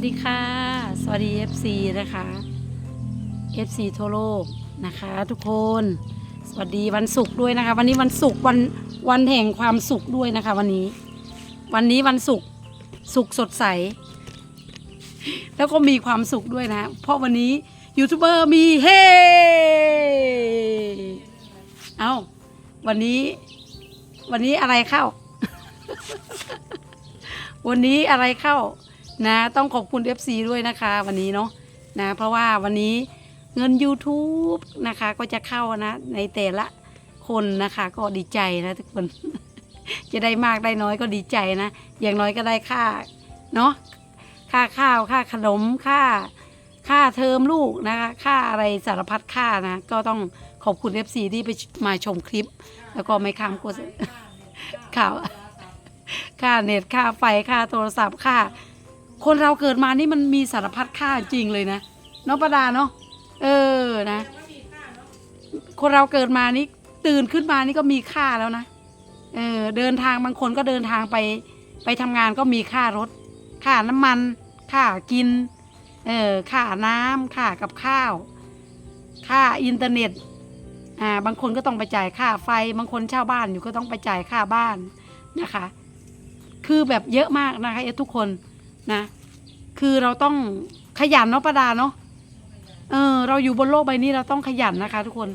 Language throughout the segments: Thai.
วัสดีค่ะ สวัสดี FC นะคะ FC ทั่วโลกนะคะ ทุกคน สวัสดีวันศุกร์ด้วยนะคะ วันนี้วันศุกร์วันวันแห่งความสุขด้วยนะคะ วันนี้ วันนี้วันศุกร์สุขสดใส แล้วก็มีความสุขด้วยนะ เพราะวันนี้ยูทูบเบอร์มีเฮเอาวันนี้วันนี้อะไรเข้า วันนี้อะไรเข้า นะต้องขอบคุณ FC ด้วยนะคะวันนี้เนาะนะเพราะว่าวันนี้เงิน YouTube นะคะก็จะเข้านะในแต่ละคนนะคะก็ดีใจนะทุกคน จะได้มากได้น้อยก็ดีใจนะ อย่างน้อยก็ได้ค่าเนาะค่าข้าวค่าขนมค่าค่าเทอมลูกนะคะค่าอะไรสารพัดค่านะ ก็ต้องขอบคุณ FC ที่ไปมาชมคลิป แล้วก็ไม่ข้ามโฆษณาข่าวค่าเน็ตค่าไฟค่าโทรศัพท์ค่า คนเราเกิดมานี่มันมีสารพัดค่าจริงเลยนะเนาะประดาเนาะเออนะ คนเราเกิดมานี่ตื่นขึ้นมานี่ก็มีค่าแล้วนะเออเดินทางบางคนก็เดินทางไป ไปทำงานก็มีค่ารถ ค่าน้ำมัน ค่ากินเออค่าน้ำค่ากับข้าว ค่าอินเทอร์เน็ตอ่าบางคนก็ต้องไปจ่ายค่าไฟ บางคนเช่าบ้านอยู่ก็ต้องไปจ่ายค่าบ้านนะคะ คือแบบเยอะมากนะคะเอทุกคน นะ คือเราต้องขยันเนาะประดาเนาะเออ เราอยู่บนโลกใบนี้เราต้องขยันนะคะ ทุกคน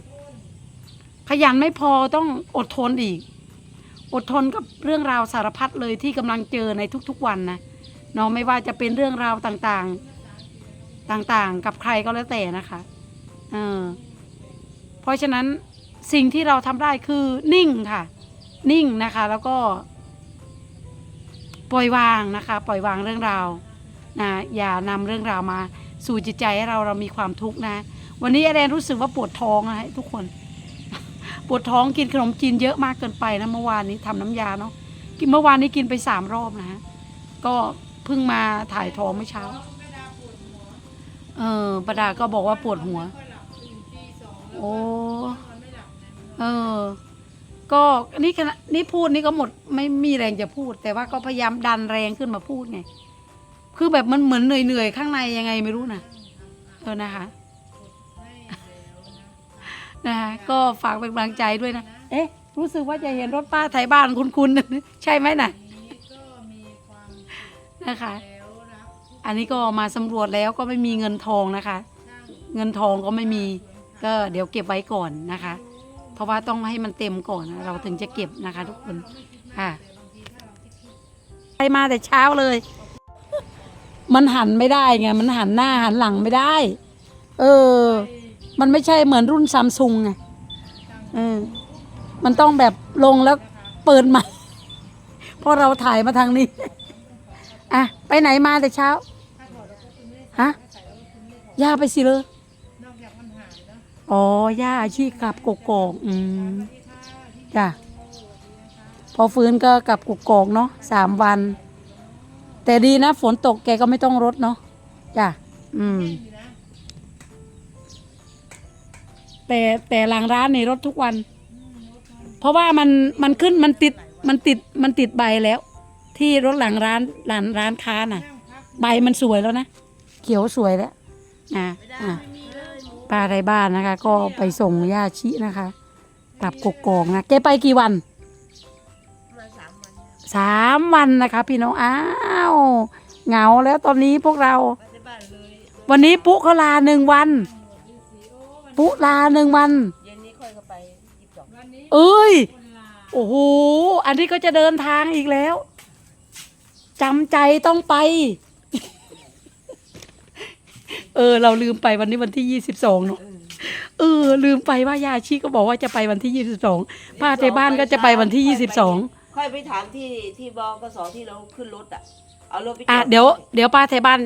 ขยันไม่พอต้องอดทนอีก อดทนกับเรื่องราวสารพัดเลยที่กำลังเจอในทุกๆวันนะเนาะไม่ว่าจะเป็นเรื่องราวต่างๆต่างๆ กับใครก็แล้วแต่นะคะเออเพราะฉะนั้นสิ่งที่เราทำได้คือนิ่งค่ะ นิ่งนะคะ แล้วก็ ปล่อยวางนะคะ ปล่อยวางเรื่องราวนะอย่านำเรื่องราวมา สู่จิตใจให้เราเรามีความทุกข์นะ วันนี้แอนรู้สึกว่าปวดท้องนะทุกคน ปวดท้องกินขนมจีนเยอะมากเกินไปนะเมื่อวานนี้ทำน้ำยาเนาะกินเมื่อวานนี้กินไปสามรอบนะฮะก็เพิ่งมาถ่ายท้องเมื่อเช้า เออประดาก็บอกว่าปวดหัว โอ้ เออ ก็นี่ขณะนี่พูดนี่ก็หมดไม่มีแรงจะพูด แต่ว่าก็พยายามดันแรงขึ้นมาพูดไง คือแบบมันเหมือนเหนื่อยๆข้างในยังไงไม่รู้นะเออนะคะนะคะก็ฝากเป็นกำลังใจด้วยนะ เอ๊ะ รู้สึกว่าจะเห็นรถป้าไทยบ้านคุณๆใช่ไหมน่ะนะคะ อันนี้ก็มาสำรวจแล้วก็ไม่มีเงินทองนะคะ เงินทองก็ไม่มี ก็เดี๋ยวเก็บไว้ก่อนนะคะ เพราะว่าต้องให้มันเต็มก่อนนะเราถึงจะเก็บนะคะ ทุกคนค่ะไปมาแต่เช้าเลย มันหันไม่ได้ไงมันหันหน้าหันหลังไม่ได้ เออ มันไม่ใช่เหมือนรุ่นซัมซุงไงเออมันต้องแบบลงแล้วเปิดใหม่เพราะเราถ่ายมาทางนี้อะไปไหนมาแต่เช้าฮะย่าไปสิเลย อ๋อย่าอาชีพกลับกกอกอืมจ้ะพอฟื้นก็กลับกกอกเนาะสามวัน แต่ดีนะ ฝนตกแกก็ไม่ต้องรถเนาะจ้ะอืม แต่แต่หลังร้านนี่รถทุกวัน เพราะว่ามันมันขึ้นมันติดมันติดมันติดใบแล้ว ที่รถหลังร้านร้านร้านค้าน่ะ ใบมันสวยแล้วนะ เขียวสวยแล้วอะอะ ป้าไรบ้านนะคะ ก็ไปส่งย่าชินะคะ กลับกกอกนะแกไปกี่วันสามวันนะคะ พี่น้องอ้าวเหงาแล้วตอนนี้พวกเรา วันนี้ปุ๊เขาลาหนึ่งวัน ปุ๊ลาหนึ่งวันเย็นนี้ค่อยก็ไปยี่สิบสองเอ้ยโอ้โหอันนี้ก็จะเดินทางอีกแล้วจำใจต้องไป เออ เราลืมไปวันนี้วันที่ยี่สิบสองเนาะเออ ลืมไปว่ายาชีก็บอกว่าจะไปวันที่ยี่สิบสองป้าในบ้านก็จะไปวันที่ยี่สิบสองค่อยไปถามที่ที่บกสที่เราขึ้นรถอะเอารถไปจอะอเดี๋ยวเดี๋ยวป้าไทยบ้าน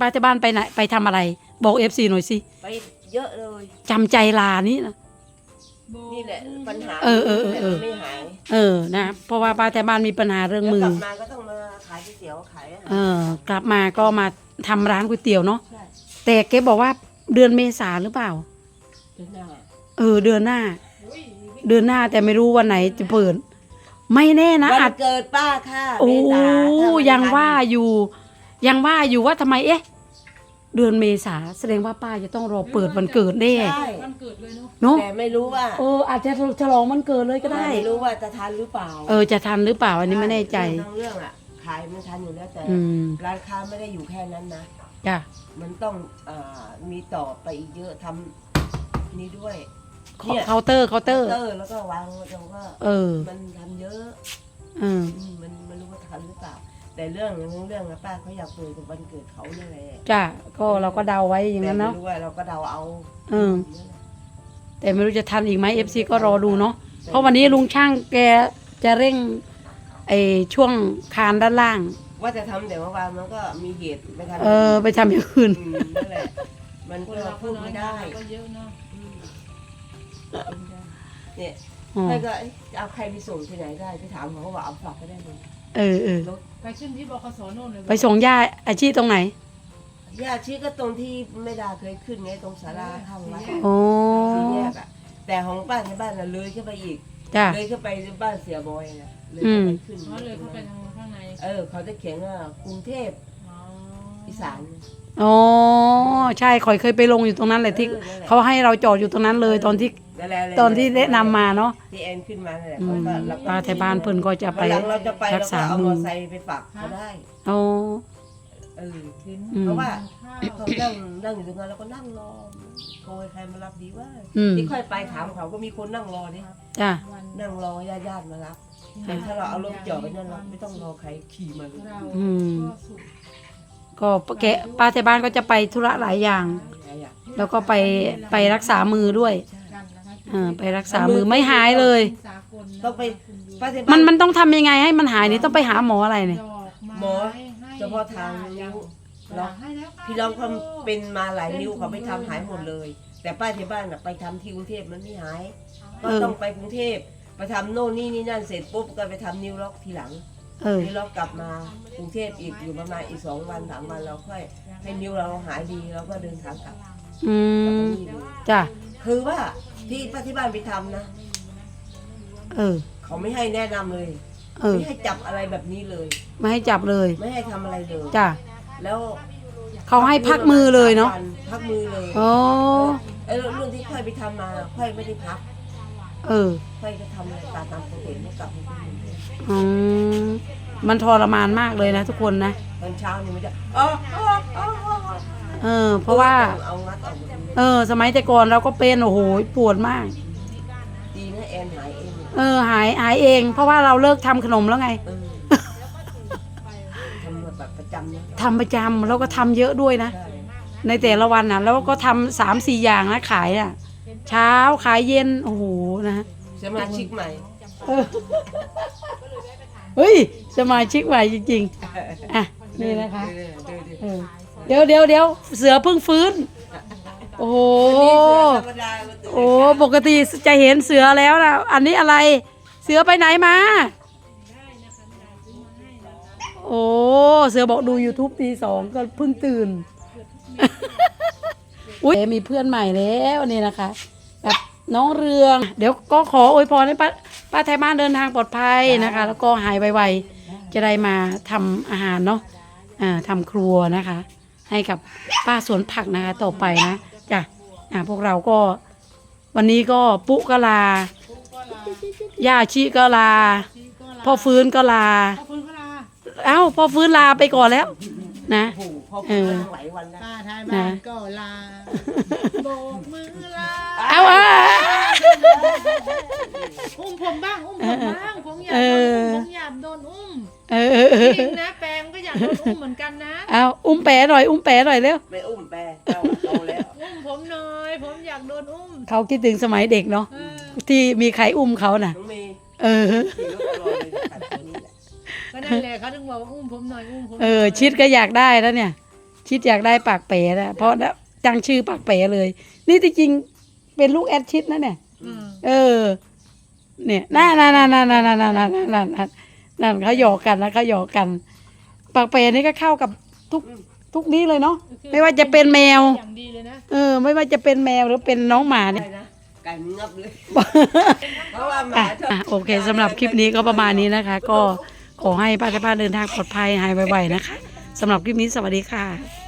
ป้าไทยบ้านไปไหนไปทำอะไร บอกเอฟซีหน่อยสิไปเยอะเลยจำใจลานี่นะ นี่แหละปัญหาเออเออเออเออ ไม่หายเออนะเพราะว่าป้าไทยบ้านมีปัญหาเรื่องแล้วมืกอ ลับมาก็ต้องมาขายก๋วยเตี๋ยวขายอาหารเออกลับมาก็มาทำร้านก๋วยเตี๋ยวเนาะใช่ แต่แกบอกว่าเดือนเมษาหรือเปล่า เดือนหน้าเออเดือนหน้าเดือนหน้าแต่ไม่รู้วันไหนจะเปิด ไม่แน่นะวัอาจนเกิดป้าค่ะโอ้เมษาถ้าวันยังว่าอยู่ ยังว่าอยู่ว่าทำไมเอ๊ะ เดือนเมษาแสดงว่าป้าจะต้องรอเปิดวันเกิดแน่ใช่วันเกิดเลยเนาะเนาะแต่ไม่รู้ว่าเอออาจจะฉลองวันเกิดเลยก็ได้ ไม่รู้ว่าจะทันหรือเปล่าเออจะทันหรือเปล่าอันนี้ไม่แน่ใจทั้งเรื่องอะขายมันทันอยู่แล้วแต่อืม ร้านค้าไม่ได้อยู่แค่นั้นนะ จ้ะมันต้องอามีต่อไปอีกเยอะทำนี่ด้วย เนี่ย เคาน์เตอร์เคาน์เตอร์ เตอร์แล้วก็วางแล้วก็เออมันทำเยอะเอออืมมันมันรู้ว่าทันหรือเปล่า แต่เรื่องเรื่องเรื่องนะป้าเขาอยากเปิดกับวันเกิดเขาเนี่ยแหละจ้ะก็เราก็เดาไว้อย่างนั้นเนาะแต่ไม่รู้ว่าเราก็เดาเอาเออ แต่ไม่รู้จะทันอีกไหมเอฟซีก็รอดูเนาะเพราะวันนี้ลุงช่างแกจะเร่งไอช่วงคานด้านล่าง ว่าจะทำแต่เมื่อวานมันก็มีเหตุไปทำเออ ไปทำอย่างอื่นอืมนั่นแหละ มันคนก็เราพูดไม่ได้ก็เยอะเนาะเนี่ยอ๋อใครก็เอ๊ะจะเอาใครไปส่งที่ไหนได้ไปถามเขาก็บอกเอาฝากไปได้เลยเออเออรถไปขึ้นที่บคสโน่นเลยไปส่งย่าอาชีพตรงไหน ญาติชี้ก็ตรงที่ไม่ดาเคยขึ้นไงตรงศาลาข้างวัดโอ้ สี่แยกอะแต่ของป้าในบ้านน่ะเลยขึ้นไปอีก จ้ะ เลยขึ้นไปบ้านเสียบอยน่ะเลยอืขึ้นมไปขึ้นเขาเลยเข้าไปทางข้างใน เออ เขาจะเขียนว่ากรุงเทพอ๋ออีสาน อ๋อใช่คอยเคยไปลงอยู่ตรงนั้นแหละที่ออนั่นแหละ เขาให้เราจอดอยู่ตรงนั้นเลยตอนที่นั่นแหละตอนที่แนะนำมาเนาะที่แอนขึ้นมานั่นแหละอืเขามก็เราก็ป้าแถวบ้านเพิ่นก็จะไป วันหลังเราจะไปรัเรากก็ษาเอามมืออไซค์ไปฝากเขาได้โอ้เออกินอืม เพราะว่า ข้าว เขานั่งนั่งอยู่ตรงนั้นเราก็นั่งรอคอยใครมารับดีว่าอืมที่ค่อยไปถามเขาก็มีคนนั่งรอนี่จ้ะวันนั่งรอญาติญาติๆมารับ แต่ถ้าเราเอารถจอดไปนั่นเราไม่ต้องรอใครขี่มาเลยเราอืมก็สุขก็แกป้าแถวบ้านก็จะไปธุระหลายอย่าง แล้วก็ไปไปรักษามือด้วยกันนะคะเออไปรักษามือไม่หายเลยสากลนะต้องไปคุณดูป้าเทมันมันต้องทำยังไงให้มันหายนี่ต้องไปหาหมออะไรเนี่ยดอกไหมอให้เฉพาะทางนิ้วเราให้แล้วค่ะพี่น้องเขาเป็นมาหลายนิ้วเขาไปทำหายหมดเลย แต่ป้าที่บ้านน่ะไปทำที่กรุงเทพมันไม่หาย ก็เออต้องไปกรุงเทพ ไปทำโน่นนี่นี่นั่นเสร็จปุ๊บก็ไปทำนิ้วล็อกทีหลัง เออ นิ้วล็อกกลับมากรุงเทพอีกอยู่ประมาณอีกสองวันสามวันเราค่อย ให้นิ้วเราหายดีเราก็เดินทางกลับอืกลับมมานี่เลยจ้ะคือว่าที่ป้าที่บ้านไปทำนะ เออ เขาไม่ให้แนะนำเลย เออ ไม่ให้จับอะไรแบบนี้เลย ไม่ให้จับเลย ไม่ให้ทำอะไรเลยจ้ะแล้วเขาให้พักมือเลยเนาะพักมือเลยโอ้ไอ้รุ่นที่ค่อยไปทำมาค่อยไม่ได้พัก เออค่อยก็ทำอะไรตามตามปกติไม่กลับมาที่กรุงเทพอืมมันทรมานมากเลยนะทุกคนนะตอนเช้านี่มันจะอ๋ออ๋ออ๋ออ๋อเออ เพราะว่า เอางัดออกหมดเลยเออ สมัยแต่ก่อนเราก็เป็นโอ้โหปวดมาก ดีนะแอนหายเองเออ หายหายเอง เพราะว่าเราเลิกทำขนมแล้วไงเออทำแบบประจำนะทำประจำแล้วก็ทำเยอะด้วยนะ ใช่ในแต่ละวันนะแล้วก็ทำสามสี่อย่างนะขายอะ เช้าขายเย็น โอ้โหนะ สมาชิกใหม่เออเฮ้ยสมาชิกใหม่จริงๆ อะ นี่นะคะ เออเดี๋ยวเออเดี๋ยวเดี๋ยวเดี๋ยวเสือเพิ่งฟื้น โอ้โหๆนี่เสือธรรมดาก็ตื่นโอ้ปกติจะเห็นเสือแล้วนะอันนี้อะไร เสือไปไหนมา โอ้ เสือบอกดู YouTube ตีสองก็เพิ่งตื่น อุ้ยมีเพื่อนใหม่แล้วนี่นะคะ แบบน้องเรือง เดี๋ยวก็ขออวยพรให้ป้าป้าไทยบ้านเดินทางปลอดภัยนะคะ แล้วก็หายไวๆจะได้มาทำอาหารเนาะอ่าทำครัวนะคะ ให้กับป้าสวนผักนะคะต่อไปนะจ้ะอ่าพวกเราก็วันนี้ก็ปุ๊กก็ลาย่าชีก็ลา พ่อฟื้นก็ลาขอบคุณค่ะเอ้าพ่อฟื้นลาไปก่อนแล้ว นะ โอ้โห พอพูดมาตั้งหลายวันแล้วป้าทายบ้านก็ลาโบกมือลาเอาอะอุ้มผมบ้างอุ้มผมบ้างผมอยากโดนอุ้มผมอยากโดนอุ้มเออเออเออจริงนะแปงก็อยากโดนอุ้มเหมือนกันนะเอาอุ้มแปะหน่อย อุ้มแปะหน่อยเร็วไม่อุ้มแปรเจ้าโตแล้วอุ้มผมหน่อยผมอยากโดนอุ้มเขาคิดถึงสมัยเด็กเนาะเออที่มีใครอุ้มเขาน่ะ น้องเมย์เออขี่รถตลอดเลยตัดตรงนี้แหละก็ นั่นแหละเขาถึงบอกว่าอุ้มผมหน่อยอุ้มผมหน่ยเออ ชิดก็อยากได้แล้วเนี่ย ชิดอยากได้ปากเป๋นะเพราะจังชื่อปากเป๋เลย นี่ที่จริงเป็นลูกแอดชิดนะเนี่ย อืมเออ เนี่ยนั่นนั่นนั่นนั่นนั่นนั่นนั่นนั่นนั่นนั่นนั่นเขาหยอกกันนะเขาหยอกกัน ปากเปรนี่ก็เข้ากับทุกทุกนี้เลยเนาะไม่ว่าจะเป็นแมว อย่างดีเลยนะเออ ไม่ว่าจะเป็นแมวหรือเป็นน้องหมาเนี่ยได้นะไก่มันงับเลย เพราะว่าหมาอะชอบ อะโอเคสำหรับคลิปนี้ก็ประมาณนี้นะคะ ก็ ขอให้ป้ากับป้าเดินทางปลอดภัยหายไวๆนะคะสำหรับคลิปนี้สวัสดีค่ะ